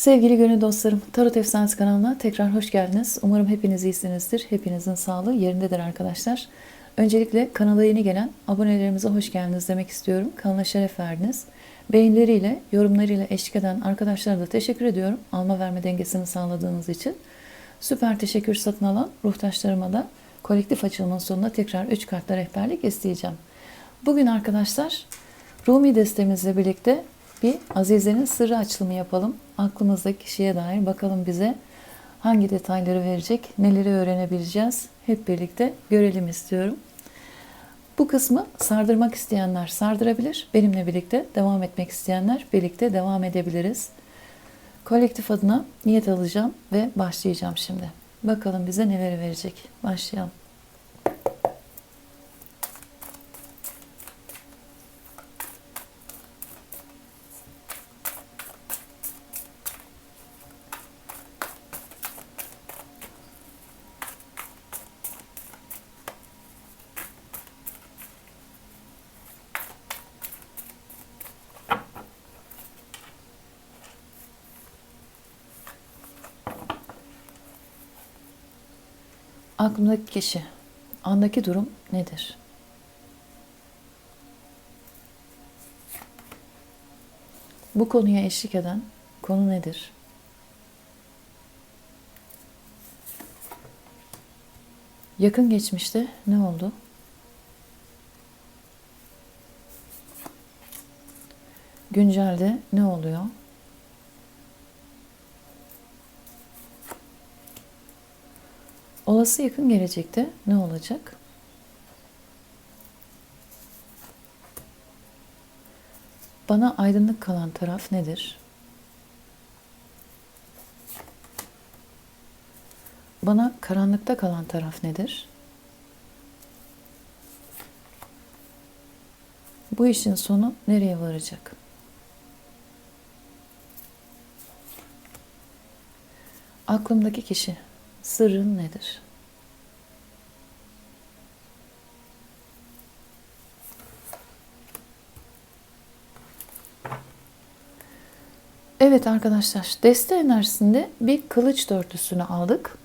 Sevgili gönül dostlarım, Tarot Efsanesi kanalına tekrar hoş geldiniz. Umarım hepiniz iyisinizdir. Hepinizin sağlığı yerindedir arkadaşlar. Öncelikle kanala yeni gelen abonelerimize hoş geldiniz demek istiyorum. Kanala şeref verdiniz. Beğenileriyle, yorumlarıyla eşlik eden arkadaşlara da teşekkür ediyorum. Alma verme dengesini sağladığınız için. Süper teşekkür satın alan ruhtaşlarıma da kolektif açılımın sonunda tekrar 3 kartla rehberlik isteyeceğim. Bugün arkadaşlar Rumi destemizle birlikte bir Azize'nin sırrı açılımı yapalım. Aklımızdaki kişiye dair bakalım bize hangi detayları verecek, neleri öğrenebileceğiz hep birlikte görelim istiyorum. Bu kısmı sardırmak isteyenler sardırabilir. Benimle birlikte devam etmek isteyenler birlikte devam edebiliriz. Kolektif adına niyet alacağım ve başlayacağım şimdi. Bakalım bize neleri verecek. Başlayalım. Aklımdaki kişi, andaki durum nedir? Bu konuya eşlik eden konu nedir? Yakın geçmişte ne oldu? Güncelde ne oluyor? Olası yakın gelecekte ne olacak? Bana aydınlık kalan taraf nedir? Bana karanlıkta kalan taraf nedir? Bu işin sonu nereye varacak? Aklımdaki kişi sırrın nedir? Evet arkadaşlar, deste enerjisinde bir kılıç dörtlüsünü aldık.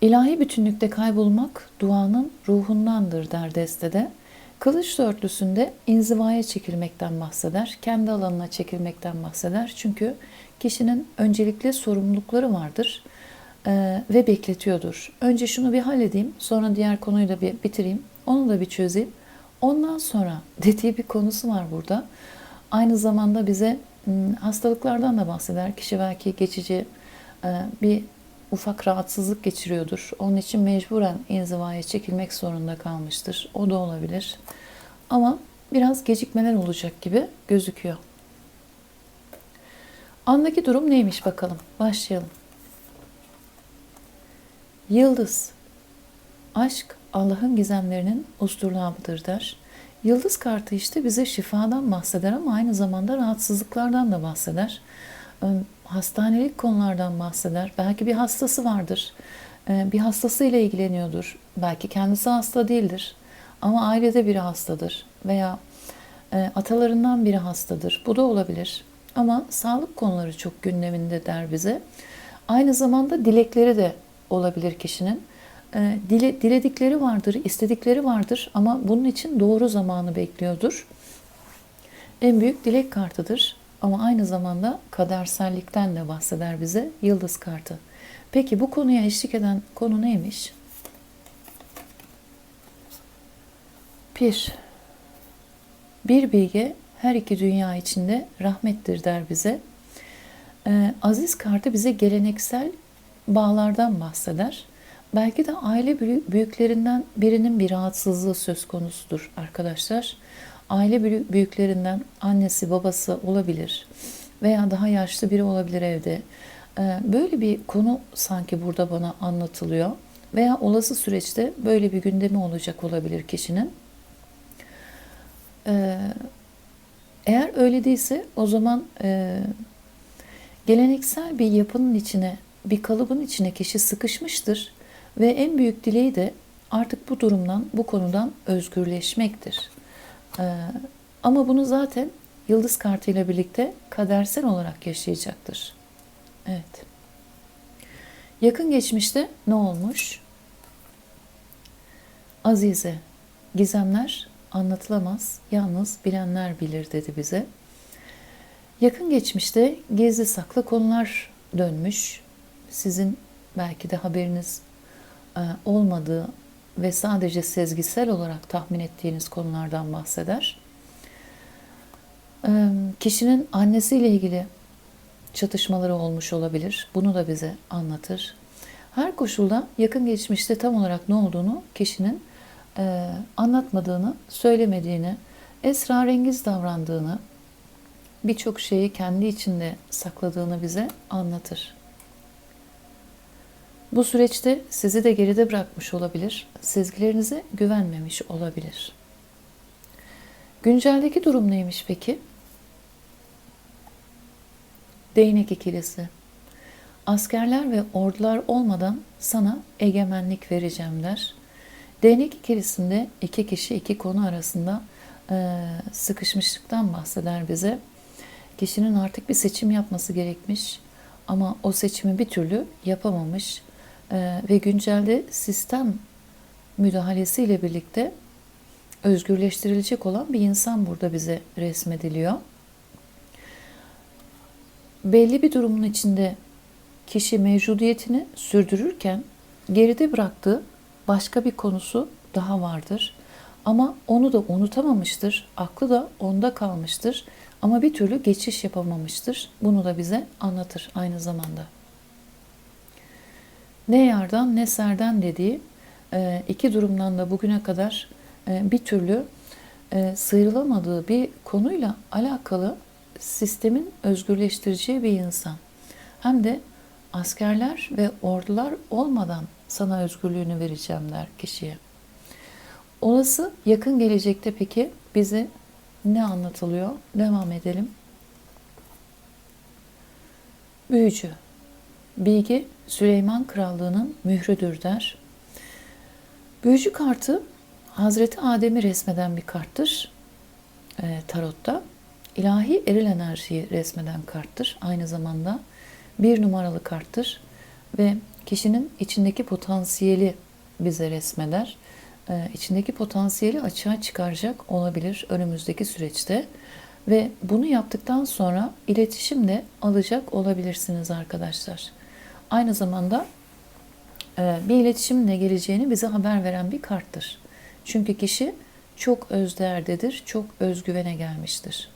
İlahi bütünlükte kaybolmak duanın ruhundandır der destede. Kılıç dörtlüsünde inzivaya çekilmekten bahseder, kendi alanına çekilmekten bahseder. Çünkü kişinin öncelikli sorumlulukları vardır e, ve bekletiyordur. Önce şunu bir halledeyim, sonra diğer konuyu da bir bitireyim, onu da bir çözeyim. Ondan sonra dediği bir konusu var burada. Aynı zamanda bize hastalıklardan da bahseder. Kişi belki geçici e, bir ufak rahatsızlık geçiriyordur. Onun için mecburen inzivaya çekilmek zorunda kalmıştır. O da olabilir. Ama biraz gecikmeler olacak gibi gözüküyor. Andaki durum neymiş bakalım. Başlayalım. Yıldız. Aşk Allah'ın gizemlerinin usturlabıdır der. Yıldız kartı işte bize şifadan bahseder ama aynı zamanda rahatsızlıklardan da bahseder. Hastanelik konulardan bahseder. Belki bir hastası vardır. Bir hastasıyla ilgileniyordur. Belki kendisi hasta değildir. Ama ailede biri hastadır. Veya atalarından biri hastadır. Bu da olabilir. Ama sağlık konuları çok gündeminde der bize. Aynı zamanda dilekleri de olabilir kişinin. Dile, diledikleri vardır, istedikleri vardır ama bunun için doğru zamanı bekliyordur. En büyük dilek kartıdır ama aynı zamanda kadersellikten de bahseder bize yıldız kartı. Peki bu konuya eşlik eden konu neymiş? Pir. Bir bilge her iki dünya içinde rahmettir der bize. Ee, aziz kartı bize geleneksel bağlardan bahseder. Belki de aile büyüklerinden birinin bir rahatsızlığı söz konusudur arkadaşlar. Aile büyüklerinden annesi babası olabilir veya daha yaşlı biri olabilir evde. Ee, böyle bir konu sanki burada bana anlatılıyor veya olası süreçte böyle bir gündemi olacak olabilir kişinin. Ee, eğer öyle değilse o zaman e, geleneksel bir yapının içine, bir kalıbın içine kişi sıkışmıştır ve en büyük dileği de artık bu durumdan, bu konudan özgürleşmektir. Ee, ama bunu zaten yıldız kartıyla birlikte kadersel olarak yaşayacaktır. Evet. Yakın geçmişte ne olmuş? Azize, gizemler anlatılamaz, yalnız bilenler bilir dedi bize. Yakın geçmişte gizli saklı konular dönmüş. Sizin belki de haberiniz olmadığı ve sadece sezgisel olarak tahmin ettiğiniz konulardan bahseder. E, kişinin annesiyle ilgili çatışmaları olmuş olabilir. Bunu da bize anlatır. Her koşulda yakın geçmişte tam olarak ne olduğunu kişinin e, anlatmadığını, söylemediğini, esrarengiz davrandığını, birçok şeyi kendi içinde sakladığını bize anlatır. Bu süreçte sizi de geride bırakmış olabilir, sezgilerinize güvenmemiş olabilir. Günceldeki durum neymiş peki? Değnek ikilisi. Askerler ve ordular olmadan sana egemenlik vereceğim der. Değnek ikilisinde iki kişi iki konu arasında e, sıkışmışlıktan bahseder bize. Kişinin artık bir seçim yapması gerekmiş ama o seçimi bir türlü yapamamış ve güncelde sistem müdahalesiyle birlikte özgürleştirilecek olan bir insan burada bize resmediliyor. Belli bir durumun içinde kişi mevcudiyetini sürdürürken geride bıraktığı başka bir konusu daha vardır. Ama onu da unutamamıştır. Aklı da onda kalmıştır. Ama bir türlü geçiş yapamamıştır. Bunu da bize anlatır aynı zamanda. Ne yardan ne serden dediği e, iki durumdan da bugüne kadar e, bir türlü e, sıyrılamadığı bir konuyla alakalı sistemin özgürleştireceği bir insan. Hem de askerler ve ordular olmadan sana özgürlüğünü vereceğim der kişiye. Olası yakın gelecekte peki bize ne anlatılıyor? Devam edelim. Büyücü. Bilgi Süleyman Krallığı'nın mührüdür der. Büyücü kartı Hazreti Adem'i resmeden bir karttır e, tarotta. İlahi eril enerjiyi resmeden karttır. Aynı zamanda bir numaralı karttır ve kişinin içindeki potansiyeli bize resmeder. Ee, içindeki potansiyeli açığa çıkaracak olabilir önümüzdeki süreçte ve bunu yaptıktan sonra iletişim de alacak olabilirsiniz arkadaşlar. Aynı zamanda e, bir iletişimle geleceğini bize haber veren bir karttır. Çünkü kişi çok özdeğerdedir, çok özgüvene gelmiştir.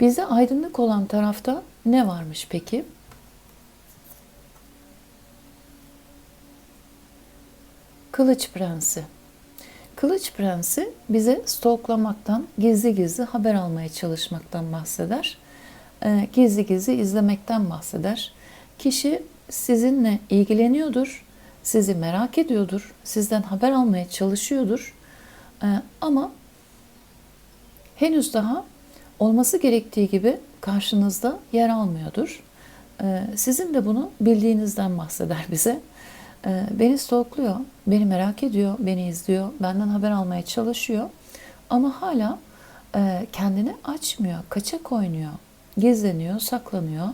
Bize aydınlık olan tarafta ne varmış peki? Kılıç Prensi. Kılıç Prensi bize stalklamaktan, gizli gizli haber almaya çalışmaktan bahseder. Ee, gizli gizli izlemekten bahseder. Kişi sizinle ilgileniyordur, sizi merak ediyordur, sizden haber almaya çalışıyordur. Ee, ama henüz daha olması gerektiği gibi karşınızda yer almıyordur. Ee, sizin de bunu bildiğinizden bahseder bize. Ee, beni stalkluyor, beni merak ediyor, beni izliyor, benden haber almaya çalışıyor. Ama hala e, kendini açmıyor, kaçak oynuyor, gizleniyor, saklanıyor,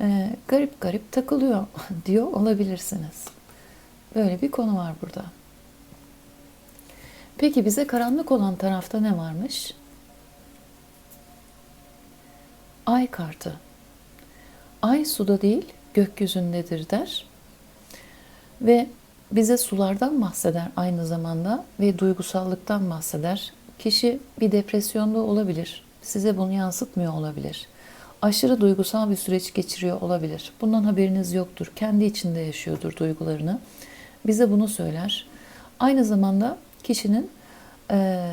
e, garip garip takılıyor diyor olabilirsiniz. Böyle bir konu var burada. Peki bize karanlık olan tarafta ne varmış? Ay kartı. Ay suda değil gökyüzündedir der. Ve bize sulardan bahseder aynı zamanda ve duygusallıktan bahseder. Kişi bir depresyonda olabilir. Size bunu yansıtmıyor olabilir. Aşırı duygusal bir süreç geçiriyor olabilir. Bundan haberiniz yoktur. Kendi içinde yaşıyordur duygularını. Bize bunu söyler. Aynı zamanda kişinin e,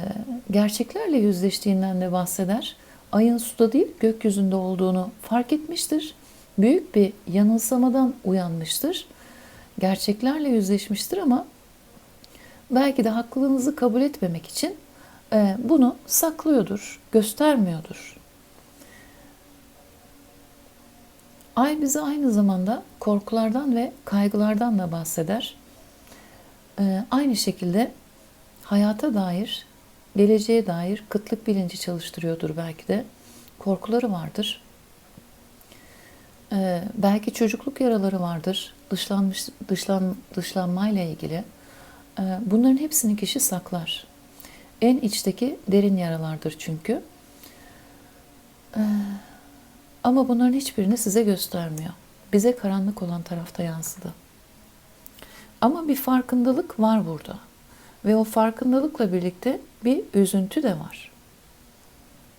gerçeklerle yüzleştiğinden de bahseder. Ayın suda değil gökyüzünde olduğunu fark etmiştir. Büyük bir yanılsamadan uyanmıştır gerçeklerle yüzleşmiştir ama belki de haklılığınızı kabul etmemek için bunu saklıyordur, göstermiyordur. Ay bize aynı zamanda korkulardan ve kaygılardan da bahseder. E, aynı şekilde hayata dair geleceğe dair kıtlık bilinci çalıştırıyordur belki de. Korkuları vardır. Ee, belki çocukluk yaraları vardır. Dışlanmış, dışlan, dışlanmayla ilgili. Ee, bunların hepsini kişi saklar. En içteki derin yaralardır çünkü. Ee, ama bunların hiçbirini size göstermiyor. Bize karanlık olan tarafta yansıdı. Ama bir farkındalık var burada. Ve o farkındalıkla birlikte bir üzüntü de var.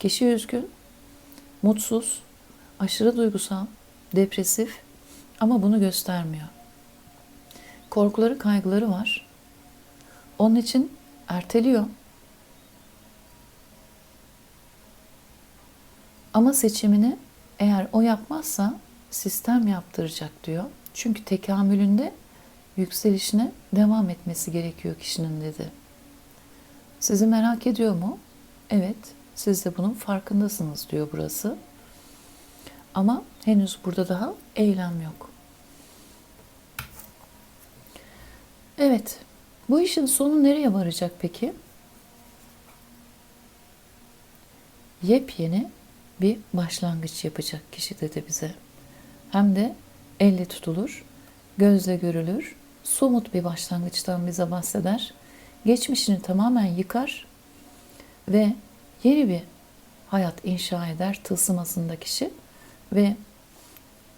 Kişi üzgün, mutsuz, aşırı duygusal, depresif ama bunu göstermiyor. Korkuları, kaygıları var. Onun için erteliyor. Ama seçimini eğer o yapmazsa sistem yaptıracak diyor. Çünkü tekamülünde yükselişine devam etmesi gerekiyor kişinin dedi. Sizi merak ediyor mu? Evet, siz de bunun farkındasınız diyor burası. Ama henüz burada daha eylem yok. Evet, bu işin sonu nereye varacak peki? Yepyeni bir başlangıç yapacak kişi dedi bize. Hem de elle tutulur, gözle görülür, somut bir başlangıçtan bize bahseder. Geçmişini tamamen yıkar ve yeni bir hayat inşa eder tılsımasında kişi ve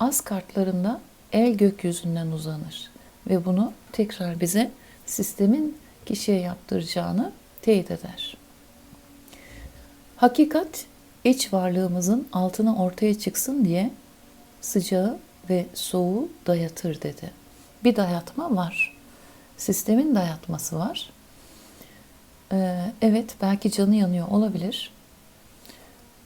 az kartlarında el gökyüzünden uzanır ve bunu tekrar bize sistemin kişiye yaptıracağını teyit eder. Hakikat iç varlığımızın altına ortaya çıksın diye sıcağı ve soğuğu dayatır dedi. Bir dayatma var. Sistemin dayatması var. Ee, evet belki canı yanıyor olabilir.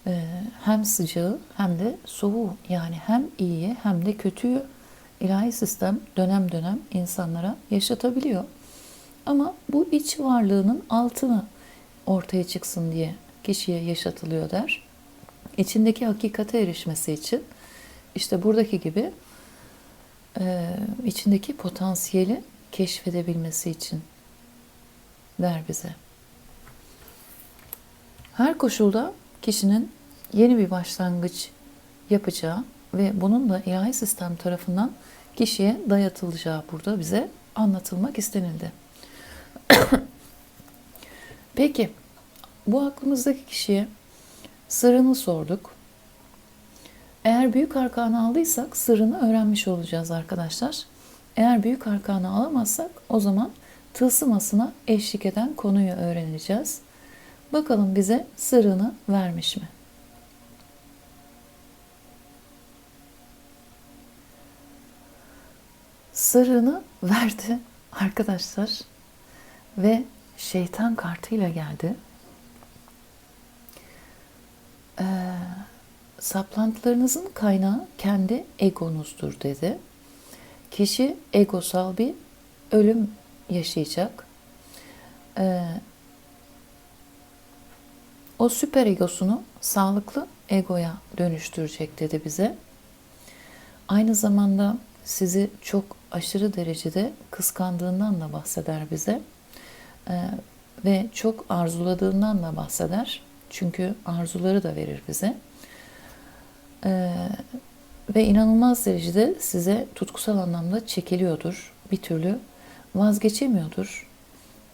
Ee, hem sıcağı hem de soğuğu yani hem iyiyi hem de kötüyü ilahi sistem dönem dönem insanlara yaşatabiliyor. Ama bu iç varlığının altını ortaya çıksın diye kişiye yaşatılıyor der. İçindeki hakikate erişmesi için işte buradaki gibi e, içindeki potansiyeli keşfedebilmesi için der bize. Her koşulda kişinin yeni bir başlangıç yapacağı ve bunun da ilahi sistem tarafından kişiye dayatılacağı burada bize anlatılmak istenildi. Peki bu aklımızdaki kişiye sırrını sorduk. Eğer büyük arkanı aldıysak sırrını öğrenmiş olacağız arkadaşlar. Eğer büyük arkanı alamazsak o zaman tılsımasına eşlik eden konuyu öğreneceğiz. Bakalım bize sırrını vermiş mi? Sırrını verdi arkadaşlar ve şeytan kartıyla geldi. Ee, saplantılarınızın kaynağı kendi egonuzdur dedi. Kişi egosal bir ölüm yaşayacak. Ee, o süper egosunu sağlıklı egoya dönüştürecek dedi bize. Aynı zamanda sizi çok aşırı derecede kıskandığından da bahseder bize. Ee, ve çok arzuladığından da bahseder. Çünkü arzuları da verir bize. Ee, ve inanılmaz derecede size tutkusal anlamda çekiliyordur. Bir türlü vazgeçemiyordur.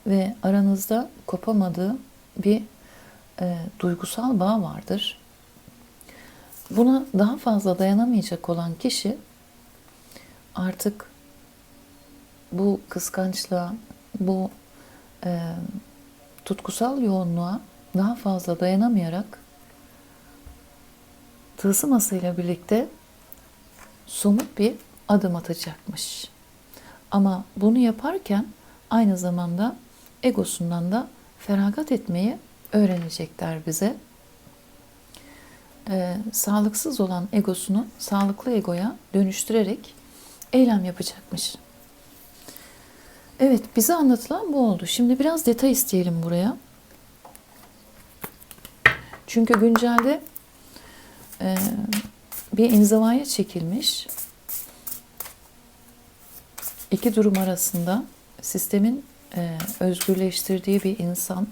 Ve aranızda kopamadığı bir e, duygusal bağ vardır. Buna daha fazla dayanamayacak olan kişi artık bu kıskançlığa, bu e, tutkusal yoğunluğa daha fazla dayanamayarak tılsımasıyla birlikte somut bir adım atacakmış. Ama bunu yaparken aynı zamanda egosundan da feragat etmeyi öğrenecekler bize. Ee, sağlıksız olan egosunu sağlıklı egoya dönüştürerek eylem yapacakmış. Evet, bize anlatılan bu oldu. Şimdi biraz detay isteyelim buraya. Çünkü güncelde e, bir inzivaya çekilmiş iki durum arasında sistemin e, özgürleştirdiği bir insan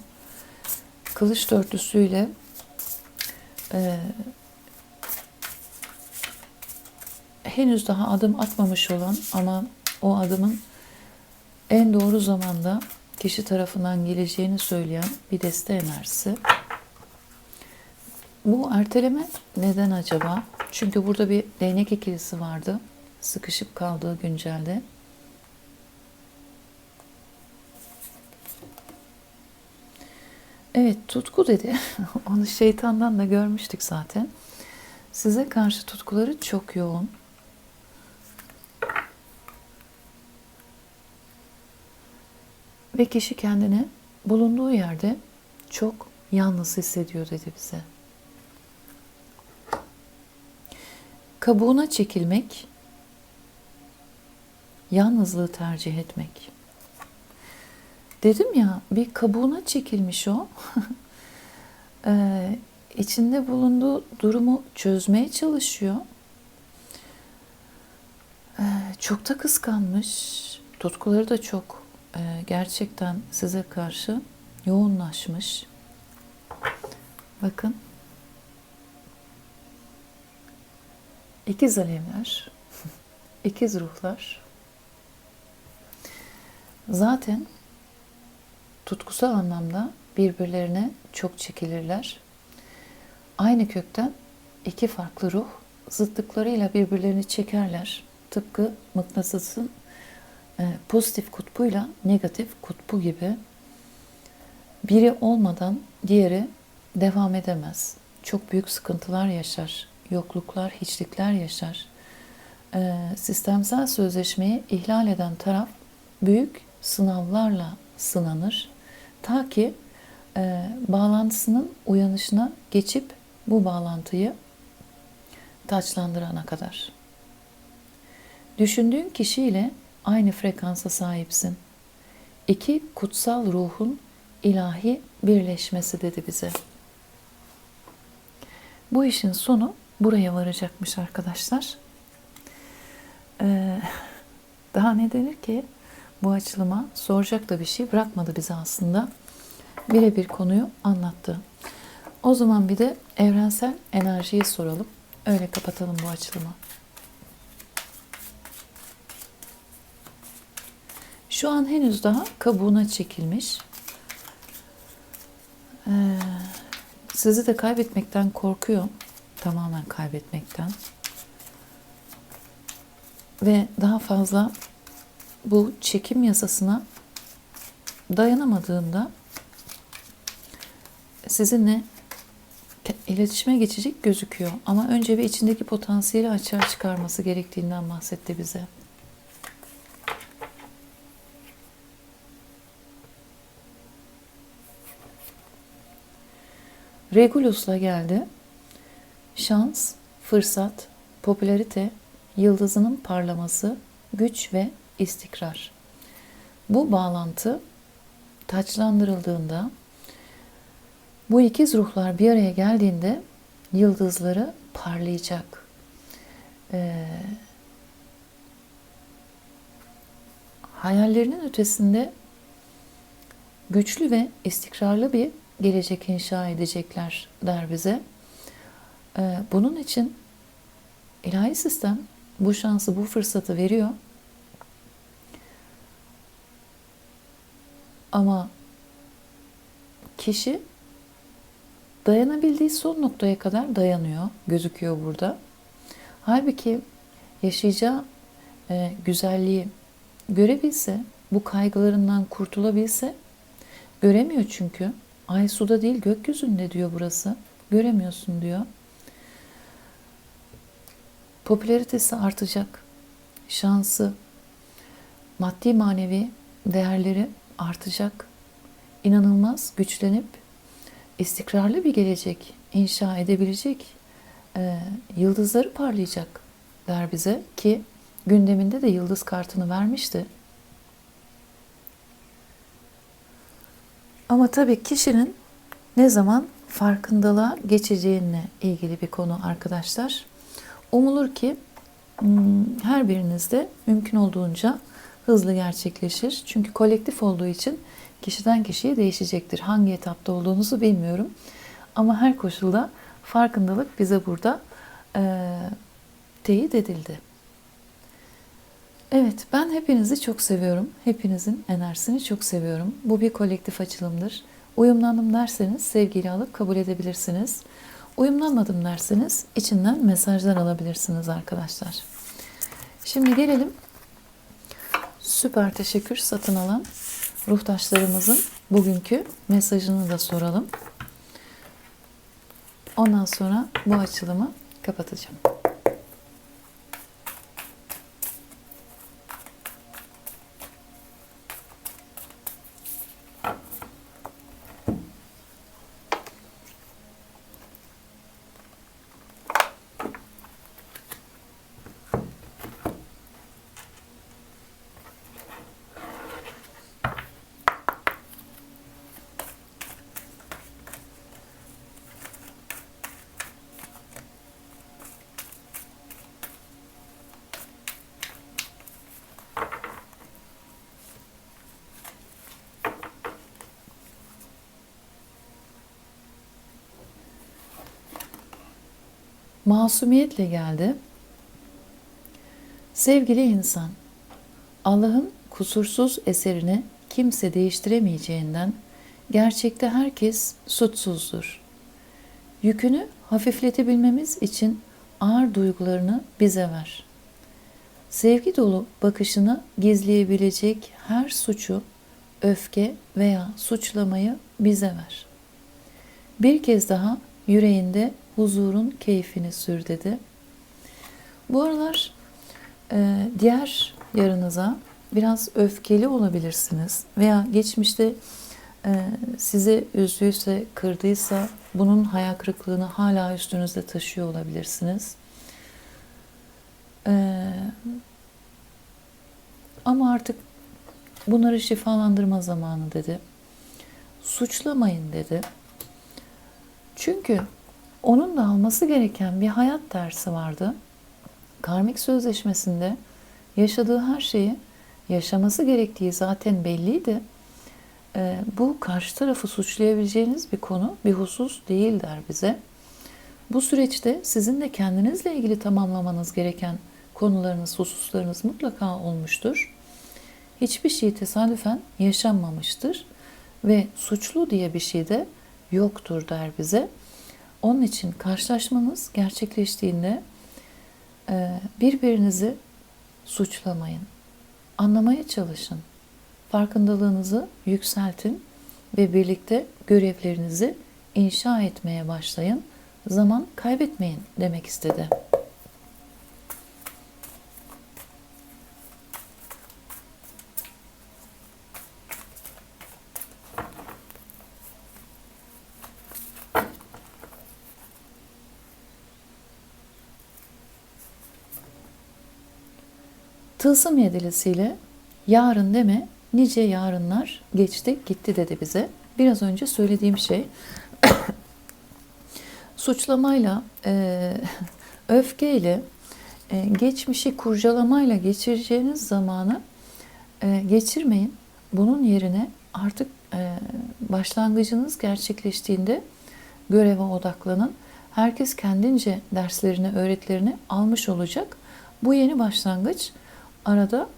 kılıç dörtlüsüyle e, henüz daha adım atmamış olan ama o adımın en doğru zamanda kişi tarafından geleceğini söyleyen bir deste enerjisi. Bu erteleme neden acaba? Çünkü burada bir değnek ikilisi vardı. Sıkışıp kaldığı güncelde. Evet tutku dedi. Onu şeytandan da görmüştük zaten. Size karşı tutkuları çok yoğun. Ve kişi kendini bulunduğu yerde çok yalnız hissediyor dedi bize. Kabuğuna çekilmek, yalnızlığı tercih etmek. Dedim ya bir kabuğuna çekilmiş o. ee, içinde bulunduğu durumu çözmeye çalışıyor. Ee, çok da kıskanmış. Tutkuları da çok e, gerçekten size karşı yoğunlaşmış. Bakın. İkiz alevler, ikiz ruhlar. Zaten tutkusal anlamda birbirlerine çok çekilirler. Aynı kökten iki farklı ruh zıtlıklarıyla birbirlerini çekerler. Tıpkı mıknatısın e, pozitif kutbuyla negatif kutbu gibi biri olmadan diğeri devam edemez. Çok büyük sıkıntılar yaşar, yokluklar, hiçlikler yaşar. E, sistemsel sözleşmeyi ihlal eden taraf büyük sınavlarla sınanır. Ta ki e, bağlantısının uyanışına geçip bu bağlantıyı taçlandırana kadar. Düşündüğün kişiyle aynı frekansa sahipsin. İki kutsal ruhun ilahi birleşmesi dedi bize. Bu işin sonu buraya varacakmış arkadaşlar. Ee, daha ne denir ki bu açılıma soracak da bir şey bırakmadı bize aslında. Birebir konuyu anlattı. O zaman bir de evrensel enerjiyi soralım. Öyle kapatalım bu açılımı. Şu an henüz daha kabuğuna çekilmiş. Ee, sizi de kaybetmekten korkuyor. Tamamen kaybetmekten. Ve daha fazla bu çekim yasasına dayanamadığında sizinle iletişime geçecek gözüküyor. Ama önce bir içindeki potansiyeli açığa çıkarması gerektiğinden bahsetti bize. Regulus'la geldi. Şans, fırsat, popülarite, yıldızının parlaması, güç ve istikrar. Bu bağlantı taçlandırıldığında bu ikiz ruhlar bir araya geldiğinde yıldızları parlayacak. Ee, hayallerinin ötesinde güçlü ve istikrarlı bir gelecek inşa edecekler der bize. Ee, bunun için ilahi sistem bu şansı, bu fırsatı veriyor. Ama kişi dayanabildiği son noktaya kadar dayanıyor, gözüküyor burada. Halbuki yaşayacağı e, güzelliği görebilse, bu kaygılarından kurtulabilse, göremiyor çünkü. Ay suda değil gökyüzünde diyor burası. Göremiyorsun diyor. Popülaritesi artacak. Şansı, maddi manevi değerleri artacak. İnanılmaz güçlenip istikrarlı bir gelecek inşa edebilecek e, yıldızları parlayacak der bize ki gündeminde de yıldız kartını vermişti. Ama tabii kişinin ne zaman farkındalığa geçeceğine ilgili bir konu arkadaşlar. Umulur ki hmm, her birinizde mümkün olduğunca hızlı gerçekleşir. Çünkü kolektif olduğu için kişiden kişiye değişecektir. Hangi etapta olduğunuzu bilmiyorum. Ama her koşulda farkındalık bize burada e, teyit edildi. Evet, ben hepinizi çok seviyorum. Hepinizin enerjisini çok seviyorum. Bu bir kolektif açılımdır. Uyumlandım derseniz sevgiyle alıp kabul edebilirsiniz. Uyumlanmadım derseniz içinden mesajlar alabilirsiniz arkadaşlar. Şimdi gelelim süper teşekkür satın alan ruhtaşlarımızın bugünkü mesajını da soralım. Ondan sonra bu açılımı kapatacağım. Masumiyetle geldi. Sevgili insan, Allah'ın kusursuz eserini kimse değiştiremeyeceğinden gerçekte herkes suçsuzdur. Yükünü hafifletebilmemiz için ağır duygularını bize ver. Sevgi dolu bakışını gizleyebilecek her suçu, öfke veya suçlamayı bize ver. Bir kez daha yüreğinde huzurun keyfini sür dedi. Bu aralar e, diğer yarınıza biraz öfkeli olabilirsiniz veya geçmişte e, size üzdüyse, kırdıysa bunun hayal kırıklığını hala üstünüzde taşıyor olabilirsiniz. E, ama artık bunları şifalandırma zamanı dedi. Suçlamayın dedi. Çünkü onun da alması gereken bir hayat dersi vardı. Karmik sözleşmesinde yaşadığı her şeyi yaşaması gerektiği zaten belliydi. Ee, bu karşı tarafı suçlayabileceğiniz bir konu, bir husus değil der bize. Bu süreçte sizin de kendinizle ilgili tamamlamanız gereken konularınız, hususlarınız mutlaka olmuştur. Hiçbir şey tesadüfen yaşanmamıştır ve suçlu diye bir şey de yoktur der bize. Onun için karşılaşmanız gerçekleştiğinde e, birbirinizi suçlamayın. Anlamaya çalışın. Farkındalığınızı yükseltin ve birlikte görevlerinizi inşa etmeye başlayın. Zaman kaybetmeyin demek istedi. Tılsım yedilisiyle yarın deme nice yarınlar geçti gitti dedi bize. Biraz önce söylediğim şey suçlamayla, e, öfkeyle, e, geçmişi kurcalamayla geçireceğiniz zamanı e, geçirmeyin. Bunun yerine artık e, başlangıcınız gerçekleştiğinde göreve odaklanın. Herkes kendince derslerini, öğretilerini almış olacak. Bu yeni başlangıç arada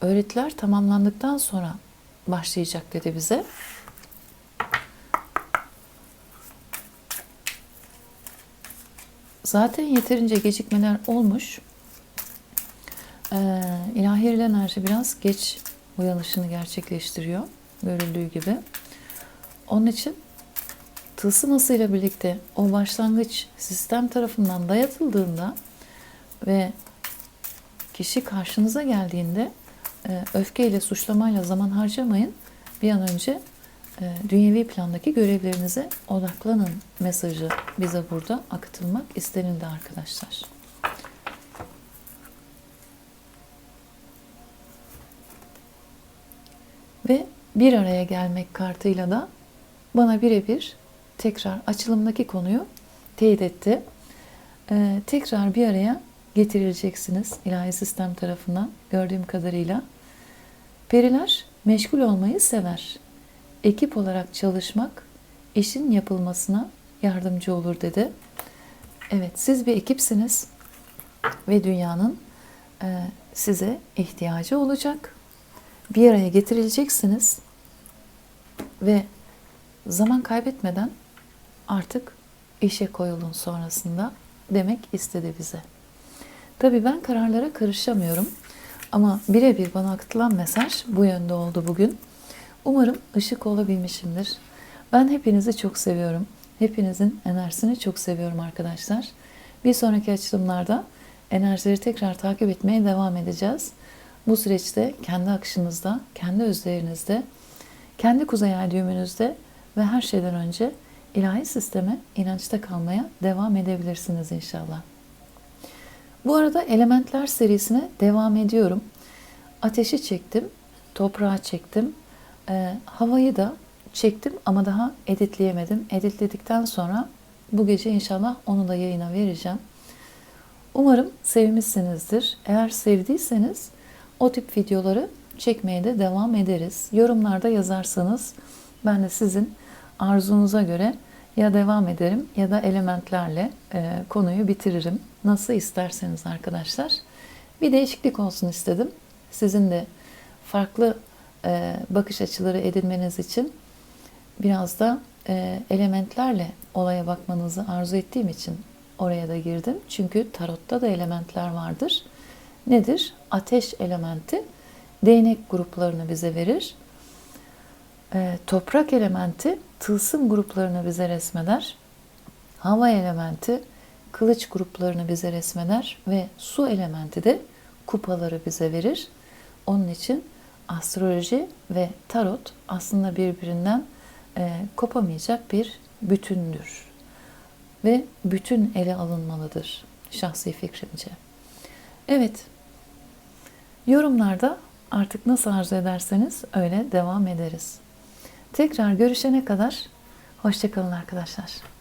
öğretiler tamamlandıktan sonra başlayacak dedi bize. Zaten yeterince gecikmeler olmuş. Ee, ilahi enerji biraz geç uyanışını gerçekleştiriyor. Görüldüğü gibi. Onun için tılsım ile birlikte o başlangıç sistem tarafından dayatıldığında ve Kişi karşınıza geldiğinde e, öfkeyle, suçlamayla zaman harcamayın. Bir an önce e, dünyevi plandaki görevlerinize odaklanın mesajı bize burada akıtılmak istenildi arkadaşlar. Ve bir araya gelmek kartıyla da bana birebir tekrar açılımdaki konuyu teyit etti. Ee, tekrar bir araya getirileceksiniz ilahi sistem tarafından gördüğüm kadarıyla. Periler meşgul olmayı sever. Ekip olarak çalışmak işin yapılmasına yardımcı olur dedi. Evet, siz bir ekipsiniz ve dünyanın e, size ihtiyacı olacak. Bir araya getirileceksiniz ve zaman kaybetmeden artık işe koyulun sonrasında demek istedi bize. Tabii ben kararlara karışamıyorum ama birebir bana akıtılan mesaj bu yönde oldu bugün. Umarım ışık olabilmişimdir. Ben hepinizi çok seviyorum. Hepinizin enerjisini çok seviyorum arkadaşlar. Bir sonraki açılımlarda enerjileri tekrar takip etmeye devam edeceğiz. Bu süreçte kendi akışınızda, kendi özlerinizde, kendi kuzey ay düğümünüzde ve her şeyden önce ilahi sisteme inançta kalmaya devam edebilirsiniz inşallah. Bu arada elementler serisine devam ediyorum. Ateşi çektim, toprağı çektim, e, havayı da çektim ama daha editleyemedim. Editledikten sonra bu gece inşallah onu da yayına vereceğim. Umarım sevmişsinizdir. Eğer sevdiyseniz o tip videoları çekmeye de devam ederiz. Yorumlarda yazarsanız ben de sizin arzunuza göre ya devam ederim ya da elementlerle e, konuyu bitiririm. Nasıl isterseniz arkadaşlar. Bir değişiklik olsun istedim. Sizin de farklı e, bakış açıları edinmeniz için biraz da e, elementlerle olaya bakmanızı arzu ettiğim için oraya da girdim. Çünkü tarotta da elementler vardır. Nedir? Ateş elementi değnek gruplarını bize verir. E, toprak elementi tılsım gruplarını bize resmeder. Hava elementi kılıç gruplarını bize resmeder ve su elementi de kupaları bize verir. Onun için astroloji ve tarot aslında birbirinden e, kopamayacak bir bütündür. Ve bütün ele alınmalıdır şahsi fikrimce. Evet, yorumlarda artık nasıl arzu ederseniz öyle devam ederiz. Tekrar görüşene kadar hoşçakalın arkadaşlar.